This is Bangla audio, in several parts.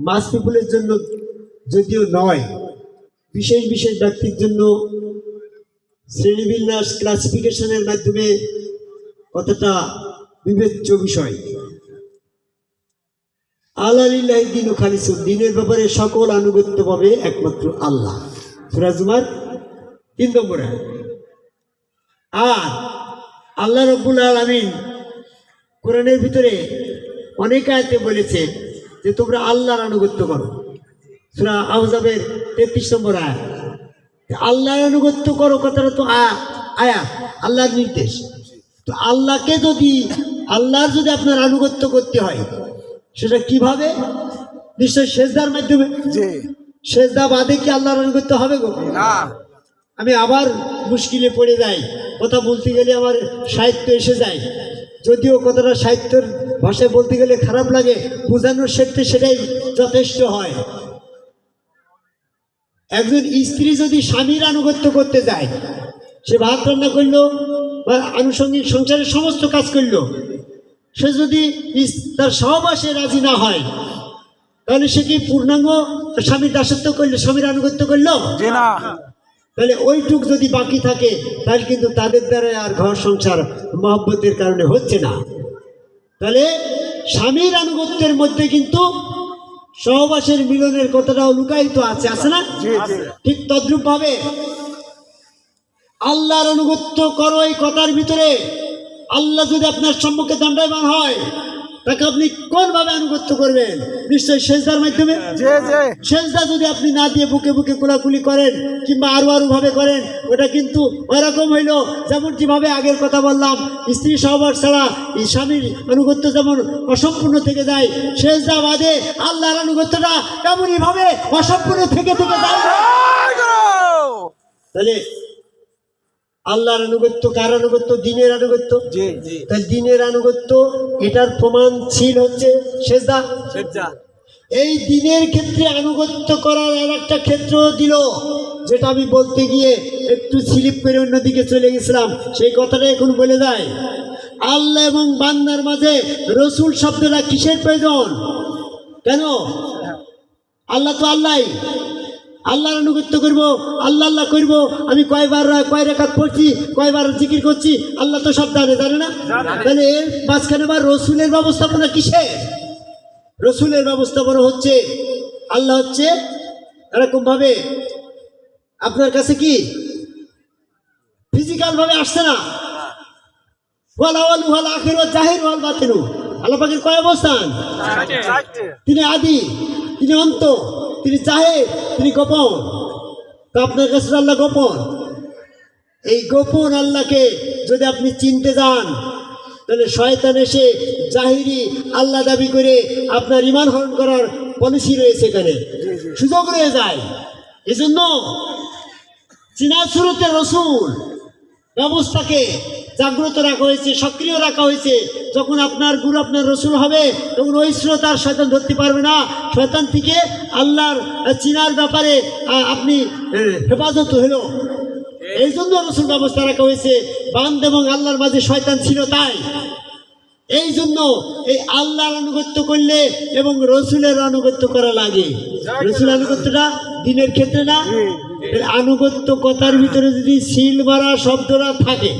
মাস পিপুলের জন্য যদিও নয়, বিশেষ বিশেষ ব্যক্তির জন্য শ্রেণীবিন্যাস ক্লাসিফিকেশনের মাধ্যমে কতটা বিবেচ্য বিষয়। আল্লাহ দিন ও খালিসুন দিনের ব্যাপারে সকল আনুগত্য পাবে একমাত্র আল্লাহ। সুরাজুমার তিন নম্বরে। আর আল্লাহ রব্বুল আলমিন কোরআনের ভিতরে অনেক আয়তে বলেছে যে তোমরা আল্লাহর আনুগত্য করো। সুরা আহজাবের তেত্রিশ নম্বর আয়াত। আল্লাহর আনুগত্য করো কথাটা তো আয়া আয়াত আল্লাহর নির্দেশ। তো আল্লাহকে যদি আল্লাহর যদি আপনার আনুগত্য করতে হয় সেটা কীভাবে? নিশ্চয় সেজদার মাধ্যমে? সেজদা বাদে কি আল্লাহর আনুগত্য হবে গো? না। আমি আবার মুশকিলে পড়ে যাই। কথা বলতে গেলে আমার সাহিত্য এসে যায়। যদিও কথাটা সাহিত্যের ভাষায় বলতে গেলে খারাপ লাগে, বোঝানোর ক্ষেত্রে সেটাই যথেষ্ট হয়। একজন স্ত্রী যদি স্বামীর আনুগত্য করতে যায়, সে ভাত রান্না করল বা আনুষঙ্গিক সংসারের সমস্ত কাজ করল, সে যদি তার সহবাসে রাজি না হয়, তাহলে সে কি পূর্ণাঙ্গ স্বামীর দাসত্ব করল, স্বামীর আনুগত্য করল? না। তাহলে ওইটুক যদি বাকি থাকে তাহলে কিন্তু তাদের দ্বারা আর ঘর সংসার মহব্বতের কারণে হচ্ছে না। তাহলে স্বামীর আনুগত্যের মধ্যে কিন্তু সহবাসের মিলনের কথাটাও লুকায়িত আছে আছে না? ঠিক তদ্রুপ ভাবে আল্লাহর আনুগত্য করো এই কথার ভিতরে। আল্লাহ যদি আপনার সম্মুখে দণ্ডায়মান হয় তাকে আপনি কোনভাবে আনুগত্য করবেন? নিশ্চয়ই সেজদার মাধ্যমে? জি সেজদা যদি আপনি না দিয়ে বুকে বুকে কোলাকুলি করেন কিংবা আরও আরও ভাবে করেন ওটা কিন্তু ওইরকম হইল যেমন যেভাবে আগের কথা বললাম স্ত্রী সহবাস ছাড়া এই স্বামীর আনুগত্য যেমন অসম্পূর্ণ থেকে যায় সেজদা বাদে আল্লাহর আনুগত্যটা তেমনই ভাবে অসম্পূর্ণ থেকে থেকে যায়। তাহলে আল্লাহর আনুগত্য কার আনুগত্য? দিনের আনুগত্য? তাই দিনের আনুগত্য এটার প্রমাণ ছিল হচ্ছে সেজদা। এই দিনের ক্ষেত্রে আনুগত্য করার আর একটা ক্ষেত্র দিল যেটা আমি বলতে গিয়ে একটু স্লিপ করে অন্যদিকে চলে গেছিলাম। সেই কথাটা এখন বলে দেয়। আল্লাহ এবং বান্দার মাঝে রসুল শব্দটা কিসের প্রয়োজন? কেন? আল্লাহ তো আল্লাহ আল্লাহর আনুগত্য করব আল্লাহ আল্লাহ করব। আমি কয়বার কয় রেখাত পড়ছি কয়বার জিকির করছি আল্লাহ তো সব জানে জানে না? তাহলে এর মাঝখানে আবার রসুলের ব্যবস্থাপনা কিসের? রসুলের ব্যবস্থাপনা হচ্ছে আল্লাহ হচ্ছে এরকম ভাবে আপনার কাছে কি? ফিজিক্যাল ভাবে আসছে না। আখির ওয়াল জাহির ওয়াল বাতিনু। আল্লাহ কয় অবস্থান? তিনি আদি তিনি অন্ত। তিনি চাহে, তিনি গোপন। তো আপনার কাছে আল্লাহ গোপন। এই গোপন আল্লাহকে যদি আপনি চিনতে যান, তাহলে শয়তান এসে জাহিরি আল্লাহ দাবি করে আপনার ইমান হরণ করার পলিসি রয়েছে এখানে। সুযোগ রয়ে যায়। এজন্য চীনা শুরুতে রসুল ব্যবস্থাকে জাগ্রত রাখা হয়েছে সক্রিয় রাখা হয়েছে। যখন আপনার গুরু আপনার রসুল হবে তখন ওই আর শয়তান ধরতে পারবে না। শয়তান থেকে আল্লাহর চিনার ব্যাপারে আপনি হেফাজত হলো। এই জন্য রসুল ব্যবস্থা রাখা হয়েছে। বান্ধ এবং আল্লাহর মাঝে শয়তান ছিল তাই। এই জন্য এই আল্লাহর আনুগত্য করলে এবং রসুলের আনুগত্য করা লাগে। রসুল আনুগত্যটা দিনের ক্ষেত্রে না? আনুগত্য কথার ভিতরে যদি সিল মারা শব্দরা থাকে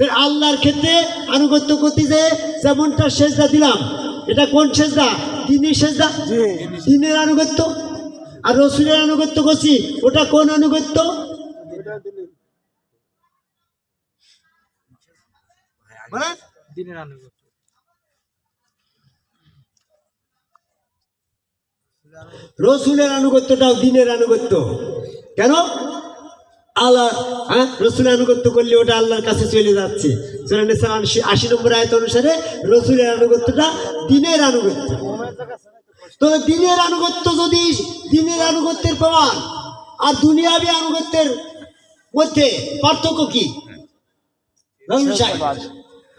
আল্লাহর ক্ষেত্রে আনুগত্য করতে যে যেমনটা সেজদা দিলাম। এটা কোন সেজদা? দিনের সেজদা? দিনের আনুগত্য। আর রসুলের আনুগত্য করছি ওটা কোন আনুগত্য? দিনের আনুগত্য। রসুলের আনুগত্যটাও দিনের আনুগত্য। কেন? আল্লাহ হ্যাঁ? রসুলের আনুগত্য করলে ওটা আল্লাহর কাছে চলে যাচ্ছে। আশি নম্বর আয়ত অনুসারে রসুলের আনুগত্যটা দিনের আনুগত্য। তো দিনের আনুগত্য যদি দিনের আনুগত্যের প্রমাণ, আর দুনিয়াবি আনুগত্যের মধ্যে পার্থক্য কি?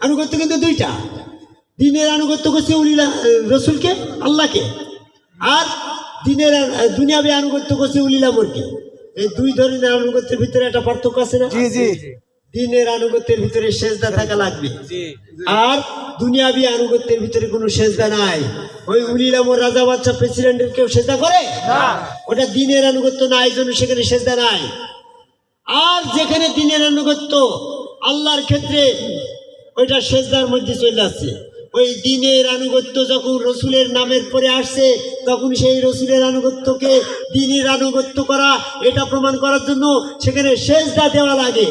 আনুগত্য কিন্তু দুইটা। দিনের আনুগত্য করছে উলিলা রসুলকে, আল্লাহকে। আর দিনের দুনিয়াবি আনুগত্য করছে উলিলামরকে। এই দুই ধরনের আনুগত্যের ভিতরে একটা পার্থক্য আছে না? জি জি। দিনের আনুগত্যের ভিতরে সেজদা থাকা লাগবে। আর দুনিয়াবি আনুগত্যের ভিতরে কোনো সেজদা নাই। ওই উলিলাম রাজা বাচ্চা প্রেসিডেন্টের কেউ সেজদা করে? ওটা দিনের আনুগত্য না এই জন্য সেখানে সেজদা নাই। আর যেখানে দিনের আনুগত্য আল্লাহর ক্ষেত্রে ওইটা সেজদার মধ্যে চলে আসছে। ওই দিনের আনুগত্য যখন রসুলের নামের পরে আসছে তখন সেই রসুলের আনুগত্যকে দিনের আনুগত্য করা এটা প্রমাণ করার জন্য সেখানে সেজদা দেওয়া লাগে।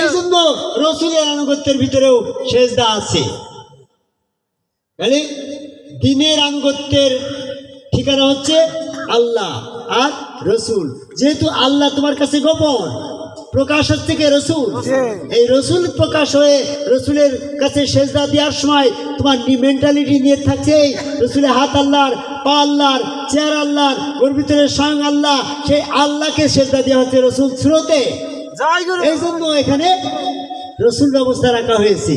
এই জন্য রসুলের আনুগত্যের ভিতরেও সেজদা আছে। তাহলে দিনের আনুগত্যের ঠিকানা হচ্ছে আল্লাহ আর রসুল। যেহেতু আল্লাহ তোমার কাছে গোপন প্রকাশ হচ্ছে কে রসুল এই রসুল প্রকাশ হয়ে রসুলের কাছে সেজদা দেওয়ার সময় তোমার মেন্টালিটি নিয়ে থাকছে। রসুলের হাত আল্লাহর পা আল্লাহর চেয়ার আল্লাহর ওর ভিতরে স্বয়ং আল্লাহ সেই আল্লাহকে সেজদা দেওয়া হচ্ছে রসুল স্রোতে। এই জন্য এখানে রসুল ব্যবস্থা রাখা হয়েছে।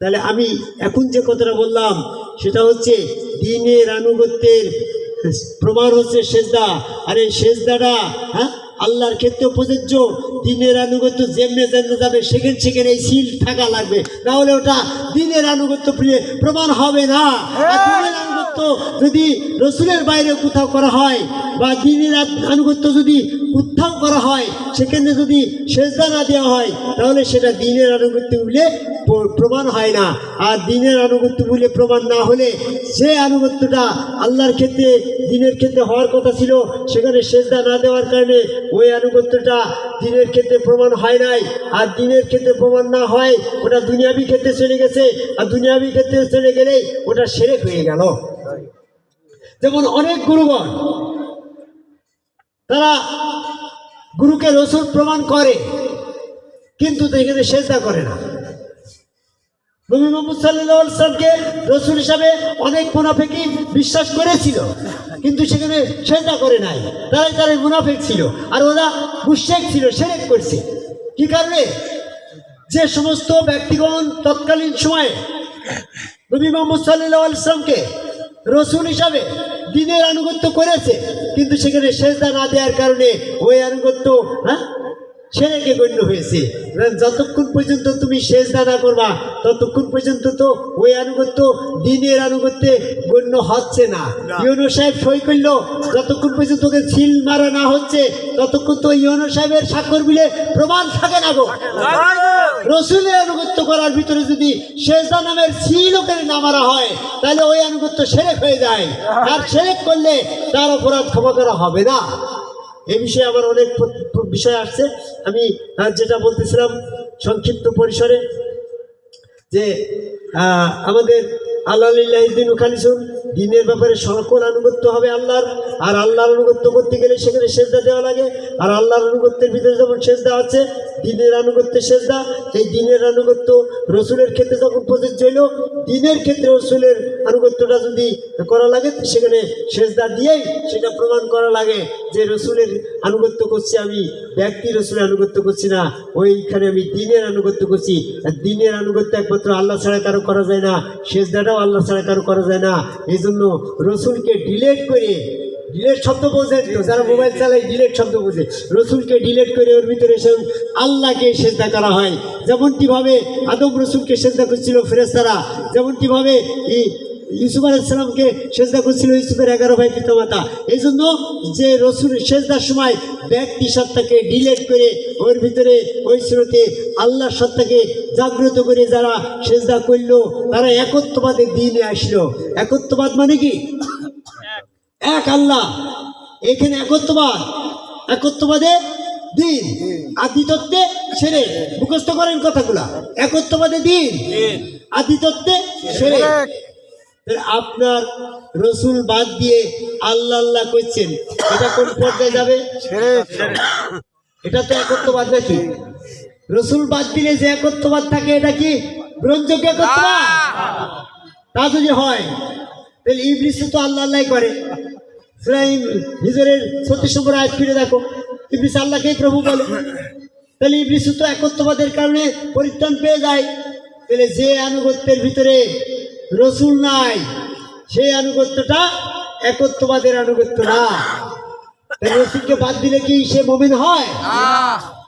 তাহলে আমি এখন যে কথাটা বললাম সেটা হচ্ছে দিনের আনুগত্যের প্রমাণ হচ্ছে সেজদা। আর এই সেজদাটা হ্যাঁ? আল্লাহর ক্ষেত্রে প্রযোজ্য, দিনের আনুগত্য যেমনে যেমনে যাবে, সেখানে সেখানে এই সিল থাকা লাগবে। না হলে ওটা দিনের আনুগত্য প্রমাণ হবে না। আনুগত্য যদি রসুলের বাইরে কোথাও করা হয়, বা দিনের আনুগত্য যদি উত্থান করা হয়, সেখানে যদি সেজদা না দেওয়া হয়, তাহলে সেটা দিনের আনুগত্য বলে প্রমাণ হয় না। আর দিনের আনুগত্য বলে প্রমাণ না হলে যে আনুগত্যটা আল্লাহর ক্ষেত্রে, দিনের ক্ষেত্রে হওয়ার কথা ছিল, সেখানে সেজদা না দেওয়ার কারণে ওই আনুগত্যটা দিনের ক্ষেত্রে প্রমাণ হয় নাই। আর দিনের ক্ষেত্রে প্রমাণ না হয়, ওটা দুনিয়াবি ক্ষেত্রে চলে গেছে, আর দুনিয়াবি ক্ষেত্রে চলে গেলেই ওটা সেরেক হয়ে গেল। যেমন অনেক গুরুগণ তারা গুরুকে রসুল প্রমাণ করে, কিন্তু এখানে সেজদা করে না। নবী মোহাম্মদ সাল্লাহ সাল্লামকে রসুল হিসাবে অনেক মুনাফেকই বিশ্বাস করেছিল, কিন্তু সেখানে সেজদা করে নাই। তারাই তারাই মুনাফেক ছিল, আর ওরা মুশেক ছিল, সেরেক করছে। কি কারণে? যে সমস্ত ব্যক্তিগণ তৎকালীন সময়ে নবী মোহাম্মদ সাল্লাহ ইসলামকে রসুল হিসাবে দিনের আনুগত্য করেছে কিন্তু সেখানে সেজদা না দেওয়ার কারণে ওই আনুগত্য হ্যাঁ? ছেলেকে গণ্য হয়েছে। যতক্ষণ পর্যন্ত তুমি সেজদা না করবা ততক্ষণ পর্যন্ত তো ওই আনুগত্য দিনের আনুগত্যে গণ্য হচ্ছে না। ইউনো সাহেব সই করল যতক্ষণ পর্যন্ত ওকে ছিল মারা না হচ্ছে ততক্ষণ তো ইউনো সাহেবের স্বাক্ষর মিলে প্রমাণ থাকে না গো। রসুলের আনুগত্য করার ভিতরে যদি শেষদা নামের স্ত্রী লোকের নামারা হয়, তাহলে ওই আনুগত্য সেরেক হয়ে যায়। আর সেরেক করলে তার অপরাধ ক্ষমা করা হবে না। এ বিষয়ে আবার অনেক বিষয় আসছে। আমি যেটা বলতেছিলাম সংক্ষিপ্ত পরিসরে, যে আমাদের আল্লাহ দিন খালিসুন দিনের ব্যাপারে সকল আনুগত্য হবে আল্লাহর, আর আল্লাহর আনুগত্য করতে গেলে সেখানে সেজদা দেওয়া লাগে, আর আল্লাহর আনুগত্যের ভিতরে যেমন সেজদা আছে, দিনের আনুগত্যের সেজদা, এই দিনের আনুগত্য রসুলের ক্ষেত্রে যখন প্রযোজ্য হইল, দিনের ক্ষেত্রে রসুলের আনুগত্যটা যদি করা লাগে, সেখানে সেজদা দিয়েই সেটা প্রমাণ করা লাগে যে রসুলের আনুগত্য করছি আমি, ব্যক্তি রসুলের আনুগত্য করছি না, ওইখানে আমি দিনের আনুগত্য করছি দিনের আনুগত্য একমাত্র আল্লাহ ছাড়া কারও করা যায় না, সেজদাটাও আল্লাহ ছাড়া কারও করা যায় না। এই জন্য রসুলকে ডিলেট করে ডিলেট শব্দ বোঝে, যারা মোবাইল চালায় ডিলেট শব্দ বোঝে। রসুলকে ডিলেট করে ওর ভিতরে এসে আল্লাহকে সেজদা করা হয়। যেমনটিভাবে আদম রসুলকে সেজদা করছিল ফেরেস্তারা যেমনটিভাবে ইউসুফ আলাইসালামকে সেজদা করছিল ইউসুফের এগারো ভাই পিতামাতা। এই জন্য যে রসুল সেজদার সময় ব্যক্তি সত্তাকে ডিলেট করে ওর ভিতরে ওই স্রোতে আল্লাহ সত্তাকে জাগ্রত করে যারা সেজদা করল তারা একত্ববাদের দিনে আসলো। একত্ববাদ মানে কি? এক আল্লাহ। এখানে একত্ববাদ। একত্ববাদে দিন। আদিতত্বে ছেড়ে মুখস্থ করেন কথাগুলা। একত্ববাদে দিন। আদিতত্বে ছেড়ে আপনার রসুল বাদ দিয়ে আল্লাহ আল্লাহ করছেন এটা কোন পর্যায়ে যাবে? এটা তো একত্রবাদ নাকি? রসুল বাদ দিলে যে একত্ববাদ থাকে এটা কি গ্রহণযোগ্য একত্ববাদ? তা যদি হয় তাহলে ইবলিস তো আল্লাহ আল্লাহ করে। ইব্রাহিম হিজরের ছত্রিশ নম্বর আয়াত ফিরে দেখো। ইবলিস আল্লাহকেই প্রভু বলে। তাহলে ইবলিস তো একত্ববাদের কারণে পরিত্রাণ পেয়ে যায়। তাহলে যে আনুগত্যের ভিতরে রসুল নাই। সেই আনুগত্যটা একত্ববাদের আনুগত্য না। তাই রসুলকে বাদ দিলে কি সে মমিন হয়?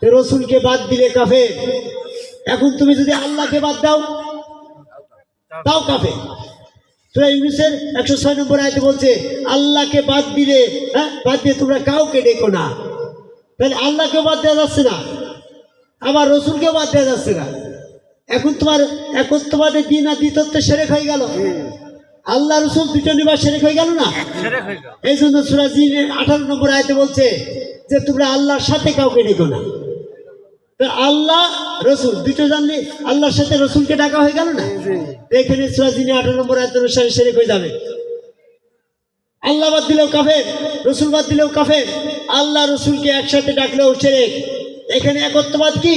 রসুলকে বাদ দিলে কাফে এখন তুমি যদি আল্লাহকে বাদ দাও তাও কাফে সুরা ইউনুসের একশো ছয় নম্বর আয়তে বলছে আল্লাহকে বাদ দিলে হ্যাঁ বাদ দিয়ে তোমরা কাউকে ডেকো না। তাহলে আল্লাহকে বাদ দেওয়া যাচ্ছে না। আবার রসুলকে বাদ দেওয়া যাচ্ছে না। এখন তোমার একত্ববাদের দিন আর দ্বিতত্ব সেরেক হয়ে গেল। আল্লাহ রসুল দুটো নিবার সেরেক হয়ে গেল না? এই জন্য সুরাজি আঠারো নম্বর আয়তে বলছে যে তোমরা আল্লাহর সাথে কাউকে ডেকো না। তো আল্লাহ রসুল দুটো জানলে আল্লাহর সাথে রসুলকে ডাকা হয়ে গেল না? এখানে সুরাজিনী আঠারো নম্বর আয়ত অনুসারে সেরেক হয়ে যাবে। আল্লাহ বাদ দিলেও কাফের রসুল বাদ দিলেও কাফের। আল্লাহ রসুলকে একসাথে ডাকলেও সেরেক। এখানে একত্ববাদ কি?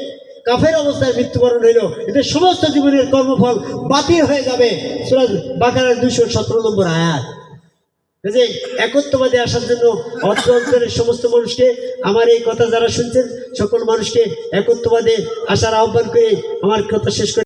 কাফের অবস্থায় মৃত্যুবরণ হইল। এতে সমস্ত জীবনের কর্মফল বাতিল হয়ে যাবে। সুরাজ বাকারের দুশো সতেরো নম্বর আয়াত। যে একত্ববাদে আসার জন্য অত্র অঞ্চলের সমস্ত মানুষকে আমার এই কথা যারা শুনছেন, সকল মানুষকে একত্ববাদে আসার আহ্বান করে আমার কথা শেষ করে